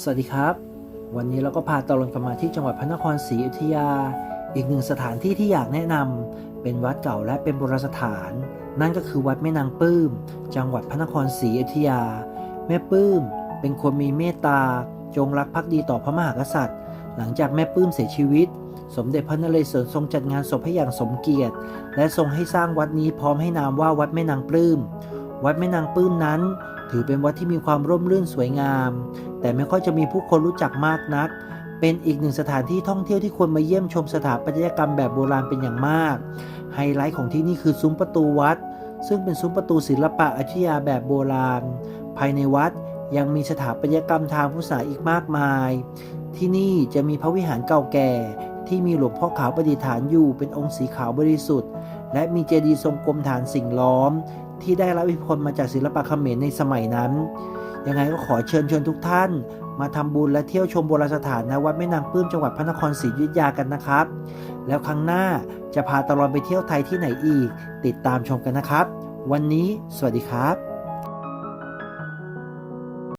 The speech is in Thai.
สวัสดีครับ วันนี้เราก็พาตะลอนกันมาที่จังหวัดพระนครศรีอยุธยา อีกหนึ่งสถานที่ที่อยากแนะนำเป็นวัดเก่าและเป็นโบราณสถาน นั่นก็คือวัดแม่นางปลื้ม จังหวัดพระนครศรีอยุธยา แม่ปลื้ม เป็นคนมีเมตตา จงรักภักดีต่อพระมหากษัตริย์ หลังจากแม่ปลื้มเสียชีวิต สมเด็จพระนเรศวรทรงจัดงานศพให้อย่างสมเกียรติ และทรงให้สร้างวัดนี้พร้อมให้นามว่าวัดแม่นางปลื้ม วัดแม่นางปลื้มนั้น ถือเป็นวัดที่มีความร่มรื่นสวยงาม แต่ไม่ค่อยจะมีผู้คนรู้จักมากนัก เป็นอีกหนึ่งสถานที่ท่องเที่ยวที่ควรมาเยี่ยมชมสถาปัตยกรรมแบบโบราณเป็นอย่างมาก ไฮไลท์ของที่นี่คือซุ้มประตูวัด ซึ่งเป็นซุ้มประตูศิลปะอยุธยาแบบโบราณ ภายในวัดยังมีสถาปัตยกรรมทางพุทธศาสนาอีกมากมาย ที่นี่จะมีพระวิหารเก่าแก่ ที่มีหลวงพ่อขาวประดิษฐานอยู่เป็นองค์สีขาวบริสุทธิ์ และมีเจดีย์ทรงกลมฐานสิ่งล้อม ที่ได้รับอิทธิพลมาจากศิลปะเขมรในสมัยนั้น ยังไงก็ขอเชิญชวนทุกท่าน มาทำบุญและเที่ยวชมโบราณสถานณวัดแม่นางปลื้มจังหวัดพระนครศรีอยุธยากันนะครับ แล้วครั้งหน้าจะพาตลอดไปเที่ยวไทยที่ไหนอีก ติดตามชมกันนะครับ วันนี้ สวัสดีครับ